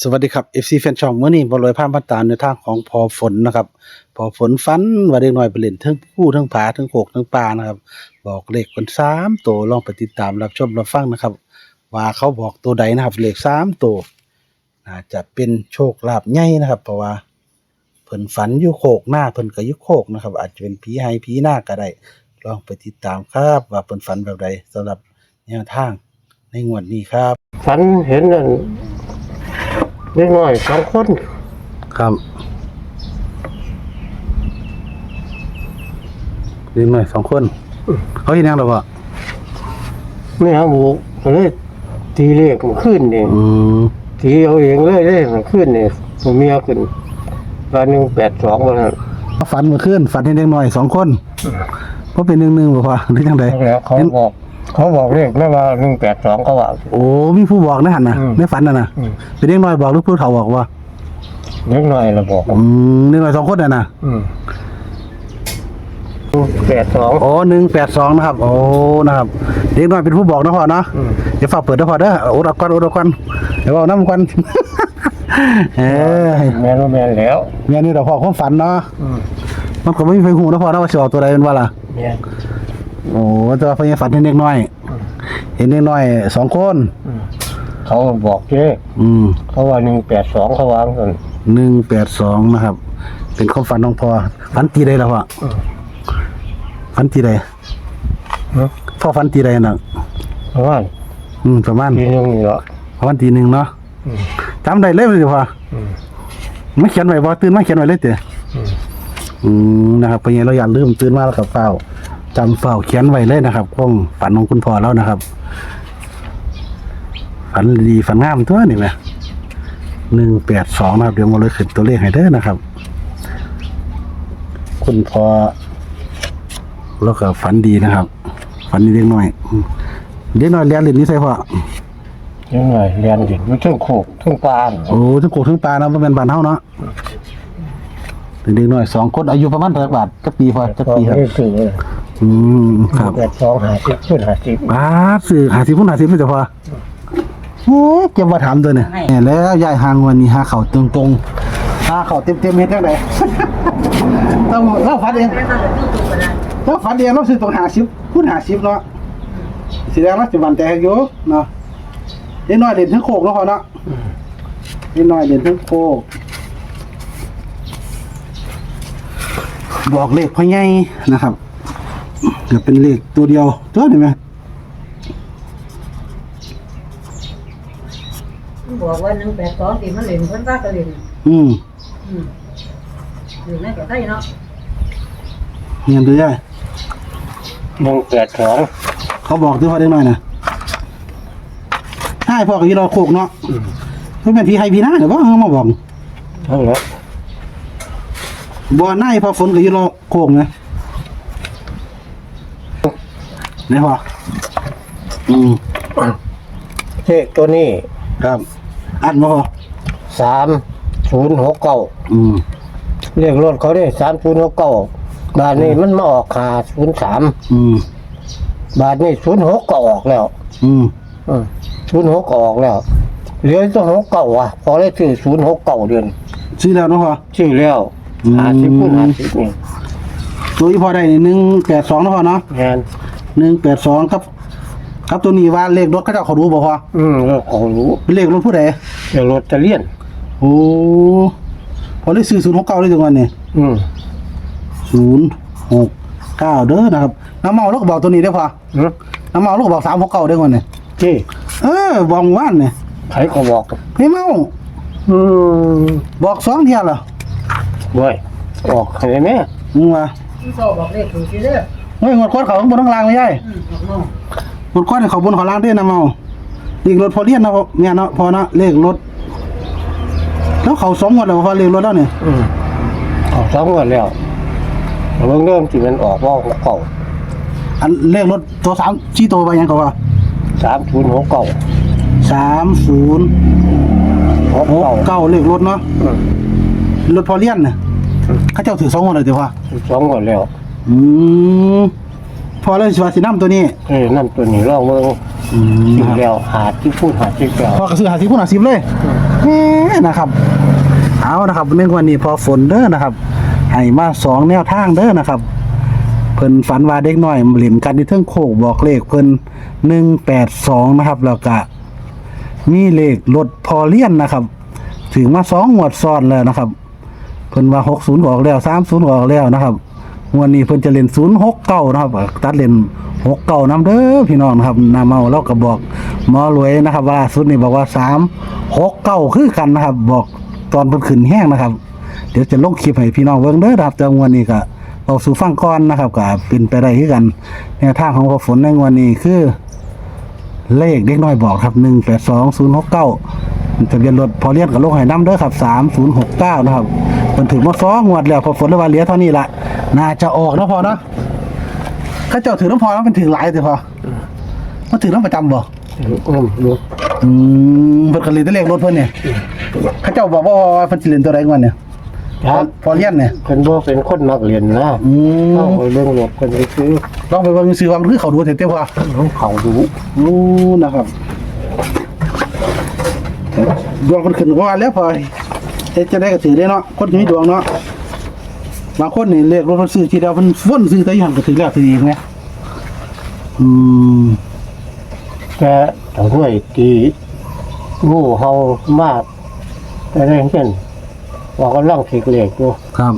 สวัสดีครับ FC แฟนช่องเมื้อนี้บ่รวยพามพันตามในทางของพอฝนนะครับพอฝนฝันว่าเด็กน้อยไปเล่นทั้งผู้ทั้งผาทั้งโขกทั้งปลานะครับบอกเลขคน3ตัวลองไปติดตามรับชมรับฟังนะครับ ว่าเขาบอกตัวใดนะครับเลข3ตัวน่าจะเป็นโชคลาภใหญ่นะครับ เพราะว่าเพิ่นฝันอยู่โขกหน้าเพิ่นก็ยู่โขกนะครับ อาจจะเป็นผีไห้ผีหน้าก็ได้ลองไปติดตามครับ ว่าเพิ่นฝันแบบใดสำหรับแนวทางในงวดนี้ครับฝันเห็นนั่น เล็กน้อยสองคนครับเด็กน้อยสองคนเขาเห็นยังหรอวะไม่หาหมูก็เลยตีเลขมันขึ้นเองอืมตีเอาเองเลยเลยมันขึ้นเนี่ยผมเมียขึ้นวันหนึ่งแปดสองวันนั้นฝันเมื่อคืนฝันเห็นเด็กน้อยสองคนเพราะเป็นหนึ่งหนึ่งบ่พอหรือจังไดแล้วเขาบอก เขาบอกเลขแล้วว่าหนึ่งแปดสองเขาว่า โอ้มีผู้บอกนะหันนะอืมในฝันน่ะนะอืม เป็นเด็กน้อยบอกหรือผู้เฒ่าบอกว่าเล็กน้อยเราบอกอืมเด็กน้อยสองคนน่ะนะอืมแปดสอง โอ้หนึ่งแปดสองนะครับโอ้นะครับเด็กน้อยเป็นผู้บอกนะพ่อเนาะอืม เดี๋ยวฝากเปิดนะพ่อเด้อโอ้ดอกกันโอ้ดอกกันเดี๋ยวเอาน้ำกัน เออแม่นว่าแม่นแล้วเมียนี่ดอกพ่อความฝันเนาะอืมมันก็ไม่มีไฟหูนะพ่อนะว่าสิออกตัวใดเป็นว่าล่ะ แม่น โอ้แต่ว่าเพิ่นยังฝันเห็นเด็กน้อย เห็นเด็กน้อยสองคนอืมเขาบอกเลขอืมเขาว่าหนึ่งแปดสองเขาวางกันหนึ่งแปดสองนะครับ เป็นความฝันของพ่อฝันตีใดแล้วพ่ออืมฝันตีใดเนาะพ่อฝันตีใดน่ะเพราะว่าอืมประมาณทีนึงนี่เหรอ ประมาณตีหนึ่งเนาะอืม จำได้เลยเลยพ่ออืมไม่เขียนไว้บ่ตื่นมาเขียนไว้เลยเต๋อืม อืมนะครับเป็นไงเราอย่าลืมตื่นมาแล้วกับเฝ้า จำเฝ้าเขียนไว้เลยนะครับข้องฝันของคุณพ่อแล้วนะครับ ฝันดีฝันงามตัวนี่ไหมหนึ่งแปดสองนะครับ เดี๋ยวมาเลยขึ้นตัวเลขให้เด้อนะครับ คุณพ่อแล้วก็ฝันดีนะครับ ฝันดีเล็กน้อยอืมเล็กน้อยเรียนเรียนนี่ใช่พ่อยังไงเรียนดิไม่ถึงโคกถึงปานโอ้ทั้งโกทั้งปลานะมันเป็นบ้านเฮาเนาะเด็กน้อยสองคนอายุประมาณเท่าไหร่บาทจักปีพอจักปีครับไม่ถึงเลย อืมครับแปดสองหาสิบขึ้นหาสิบบาทสื่อหาสิบพุ่นหาสิบไม่จะพอโอ้เก็บมาถามตัวเนี่ยเนี่ยแล้วยายหางวันนี้หาเข่าตรงตรงๆหาเข่าเต็มเต็มๆเฮ็ดจังได ต้องเราฝันเองเราฝันเองเราซื้อตรงหาสิบพุ่นหาสิบเนาะสีแดงเราสิวันแต่อยู่เนาะเล็กน้อยเด่นทั้งโคกเนาะพอเนาะเล็กน้อยเด่นทั้งโคก บอกเลขพ่อใหญ่นะครับ เดี๋ยวเป็นเลขตัวเดียวตัวเห็นไหมบอกว่าหนึ่งแปดสองตีมันเหรียญเพิ่นว่าก็เหรียญอืมอืมอยู่ในกระไดเนาะเงียบดูได้หนึ่งแปดสองเขาบอกด้วยพ่อได้หน่อยนะให้พ่อกับยี่รอโคกเนาะไม่เป็นพี่ให้พี่หน้าเดี๋ยวว่าเขามาบอกเท่านั้นบ่อหน้าให้พ่อฝนกับยี่รอโคก ไงนี่พ่ออืมเลขตัวนี้ครับ อัดมาพ่อสามศูนย์หกเก้าอืมเลขรถเขาได้สามศูนย์หกเก้าบาทนี้มันมาออกขาศูนย์สามอืมบาทนี้ศูนย์หกก็ออกแล้วอืมศูนย์หกก็ออกแล้วเหลือตัวหกเก้าอะ พอได้ซื้อศูนย์หกเก้าเดือนซื้อแล้วเนาะพ่อชื่อแล้วอืมหาสิบคูณหาสิบนี่ตัวอีพ่อได้หนึ่งแปดสองเนาะพ่อเนาะงาน หนึ่งแปดสองครับ ครับตัวนี้ว่าเลขรถเขาเจะเขารู้บ่พ่ออืมแล้วเขารู้เป็นเลขรถผู้ใดเดี๋ยวรถจะเลี่ยน โอ้พอได้ซื้อศูนย์หกเก้าได้จังวันเนี่ยอืมศูนย์หกเก้าเด้อนะครับน้ำเมาลูกบอกตัวนี้ได้พออืมน้ำเมาลูกบอกสามหกเก้าได้ก่อนเนี่ยที่เออบอกว่านเนี่ยใครก็บอก ไม่เมาอืมบอกสองเที่ยเหรอด้วยออกใครไหมมึงว่า ที่โซบอกเลขถูกที่เด้อ เฮ้ยงดควันเขาข้างบนข้างล่างไม่ใช่อืมออกน้องงดควันเขาบนเขาล่างได้อน้ำเมาเลขรถพอเลียนเนาะเนี่ยเนาะพอเนาะเลขรถแล้วเขาสองงวดแล้วพอเลขรถแล้วเนี่ยอืมออกสองงวันแล้วเรื่องเริ่มที่มันออกว่าเก่าอันเลขรถตัวสามชี้ตัวไปยังเขาว่าสามศูนย์หกเก่าสามศูนย์หกหกเก่าเก้าเลขรถเนาะอืมรถพอเลียนเนี่ยเขาเจ้าถือสองงวดเลยเดี๋ยวว่าสองงวันแล้ว อืมพอเลยสิว่าสิน้ำตัวนี้เอ้ยนั่นตัวนี้ลองเมืองอืมที่แล้วหาที่พูดหาที่แก้วพอกระสือหาสิบพุ่นหาสิบเลยอืแหมนะครับ เอานะครับในวันนี้พอฝนเด้อนะครับให้มาสองแนวทางเด้อนะครับ เพิ่นฝันว่าเด็กน้อยมาเล่นกันที่เทิงโคกบอกเลขเพิ่น182นะครับแล้วก็มีเลขรถพอเลียนนะครับ ถึงมาสองงวดซ้อนแล้วนะครับ เพิ่นว่า60ออกแล้ว30ออกแล้วนะครับ งวันนี้เพิ่นจะเล่น069นะครับ ตัดเล่น69นํเด้อพี่น้องนะครับนาเมาเราก็บอกหมอรวยนะครับ ว่าสุดนี่บอกว่า3 69คือกันนะครับ บอกตอนเพิ่นขึ้นแห้งนะครับ เดี๋ยวจะลงคลิปให้พี่น้องเบิ่งเด้อครับแต่งวันนี้ก็เอาสู่ฟังก่อนนะครับก็เป็นไปได้คือกันแนวทางของพอฝนในวันนี้คือ เลขเด็กน้อยบอกครับ182069ทะเบียนรถพอเรียนกับลงให้น้ำเด้อครับ3069นย์หกเก้านะครับมันถึงมาซ้องงวดแล้วพอฝนเลยว่าเหลือเท่านี้ละ น่าจะออกนะพอเนาะข้าเจ้าถือน้ำพอแล้วมันถึงหลายแต่พอมันถือน้ำประจำบ่อืมดูอืมเพิ่นก็เลยแต่เลขรถเพิ่นเนี่ยข้าเจ้าบอกว่าเพิ่นสิเล่นตัวใดงวดเนี่ยครับพอเรียนเนี่ยเป็นบ่เป็นคนมักเรียนนะอืเข้ามไปเรื่องหลบคนไปซื้อลองไปเบิ่งซื้อว่ามันคือเขาดูเต็มๆพอของเขาดูรู้นะครับดวงมันขึ้นกว่าแล้วพอเฮ็ดจะได้ก็ถือได้เนาะคนที่มีดวงเนาะ บางคนนี่เลขรถเพิ่นซื้อทีเดียวเพิ่นวนซื้อแต่อยังก็ถือแล้วถืออีกไงอืมแต่ถ้าห้วยตีงูเฮามากแต่เรื่องเช่นว่าก็ล่องสิกเหล็กดูครับ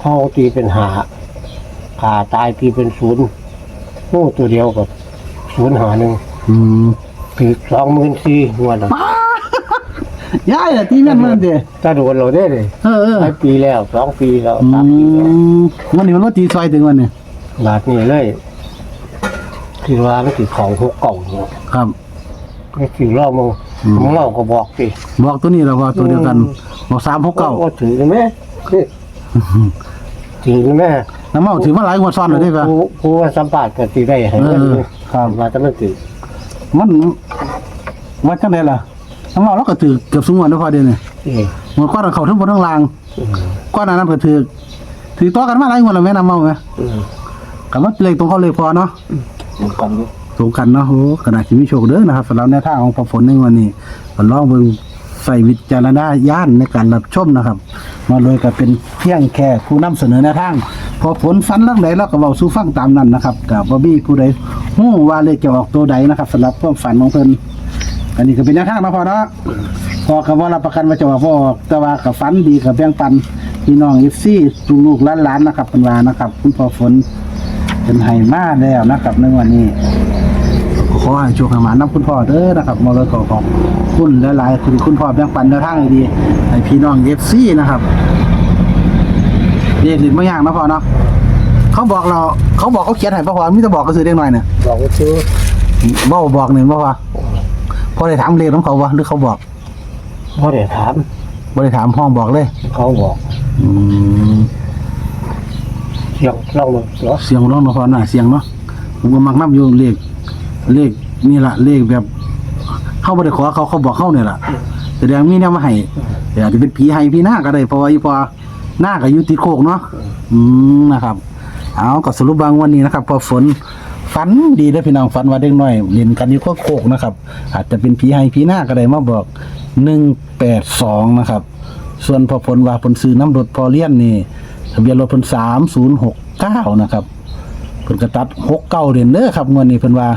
เฮาตีเป็นหาขาตายตีเป็นศูนย์งูตัวเดียวกับศูนย์หาหนึ่งอืมถือสองหมื่นสี่งวดน่ะ ยายน่ะที่แม่นมันเด้ถ้าโดนเราได้เลยเออเออหลายปีแล้วสองปีแล้วอืสามปีแล้วมวันนี้มันว่าตีซอยถึงวันนี้บาทนี้เลยคือว่ามันถือของหกเก่าเนี่ยครับก็คือเล่ามึงอืมมึงเล่าก็บอกสิบอกตัวนี้แล้วว่าตัวเดียวกันบอก369ว่าถือไหมนี่ถือไหมน้ำเมาถือมาหลายงวดซ้อนแล้วเด้ป่ะผู้ผู้ว่าสัมภาษณ์ก็ตีได้ให้เอเงินอครับมาแต่มันถือมันว่าจังไดล่ะ น้ำเมาเราก็ถือเกือบสูงวันแล้วพอเดียวนี่เออหมดก้อนเขาทั้งบนทั้งล่างก้อนอันนั้นก็ถือถือต่อกันมาหลายงวดแล้วแม่น้ำเมาไหมเออกับว่าเลขตรงเขาเลยพอเนาะ เหมือนกันอยู่ตรงกันเนาะโอ้ขนาดที่มีโชคเด้อนะครับสำหรับแนวทางของพอฝนในวันนี้ก็ลองเบิ่งใส่วิจารณญาณในการรับชมนะครับ มาเลยก็เป็นเพียงแค่ผู้นำเสนอแนวทาง พอผลฟันลังใดเราก็เว้าสู่ฟังตามนั้นนะครับกับบ่มีผู้ใดฮู้ว่าเลขจะออกตัวใดนะครับสำหรับความฝันของเพิ่น อันนี้ก็เป็นแนวทางนะพอเนาะพอก็บ่รับประกันว่าจะว่าบ่ออกแต่ว่าก็ฝันดีกับแบ่งปันพี่น้อง FC ทุกลูกหลานๆนะครับเพิ่นว่านะครับ คุณพ่อฝนเป็นให้มาแล้วนะครับในวันนี้ขอให้โชคให้หมาน้ำคุณพ่อเด้อนะครับมาเลยขอขอบคุณหลายๆคุณคุณพ่อแบ่งปันแนวทางดีๆให้พี่น้องเอฟซีนะครับเรียกหลินไม่ยากนะพ่อเนาะเขาบอกเราเขาบอกเขาเขียนให้พ่อพอมิจะบอกก็ซื้อเด็กหน่อยเนี่ยบอกว่าซื้อบ่บอกหนึ่งพ่อพอพ อได้ถามเลขของเขาวะหรือเขาบอกพ่อเดี๋ยวถามบ่ได้ถามห้องบอกเลยเขาบอกอืมเสียงลองมึงเหรอเสียงร้องนะพ่อน่ะเสียงเนาะผมก็มักน้ำอยู่เลขเลขนี่แหละเลขแบบเขาบ่ได้ขอเขาเขาบอกเขาเนี่ยแหละแสดงมีแนวมาให้แต่อาจจะเป็นผีให้พี่หน้าก็ได้เพราะว่าอีพอหน้าก็อยู่ติดโคกเนาะอืมนะครับ เอาก็สรุปบางวันนี้นะครับ พอฝน ฝันดีได้อพี่น้องฝันว่าเด็กน้อยเล่นกันอยู่โคกนะครับ อาจจะเป็นผีให้ผีหน้าก็ได้มาบอกหนึ่งแปดสองนะครับ ส่วนพอผลว่าผลซื้อน้ำรถพอเลียนนี่ทะเบียนรถเพิ่นสามศูนย์หกเก้านะครับเพิ่นกระตัดหกเก้าเด่นเด้อครับงวดนี้เพิ่นว่า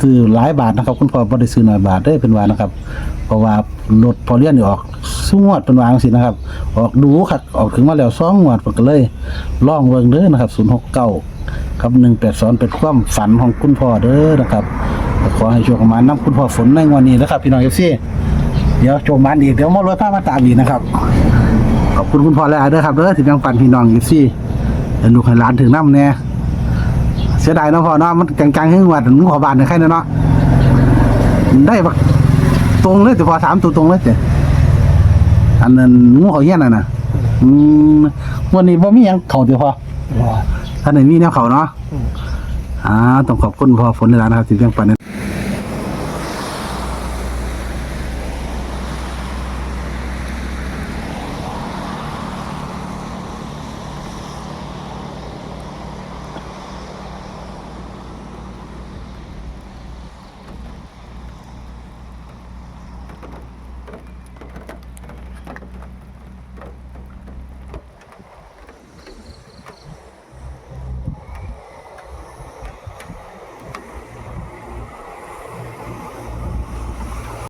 ซื้อหลายบาทนะครับคุณพ่อบ่ได้ซื้อน้อยบาทเด้อเป็นว่านะครับ เพราะว่ารถพอเลียนนี่ออกสู้งวดเป็นวาจังสินะครับ ออกดูครับออกถึงมาแล้ว2งวดเพิ่นก็เลยลองเบิ่งเด้อนะครับศูนย์หกเก้า ครับ182เป็นความฝันของคุณพ่อเด้อนะครับขอให้โชคมาณนํคุณพ่อฝนในวันนี้นะครับพี่น้อง FC เดี๋ยวโชคมาณอีกเดี๋ยวมารวยพามาตามอีกนะครับขอบคุณคุณพ่อแล้วเด้อครับเด้อที่แบ่งปันพี่น้อง FC ให้ลูกให้หลานถึงน้ำแน่เสียดายนะพ่อเนาะมันกลางๆขึ้นวัดมึงขอบานเนี่ยแค่นั้นเนาะได้บักตรงเลยแต่พอสามตัวตรงเลยเจ้อันนั้นงูเขาเหี้ยนน่ะนะอืมวันนี้บ่มีหยังเขาเดี๋ยวพอว่า ท่านไหนมีแนวเขาเนาะอ่าต้องขอบคุณพ่อฝนในร้านนะครับที่เพียงปันนั้น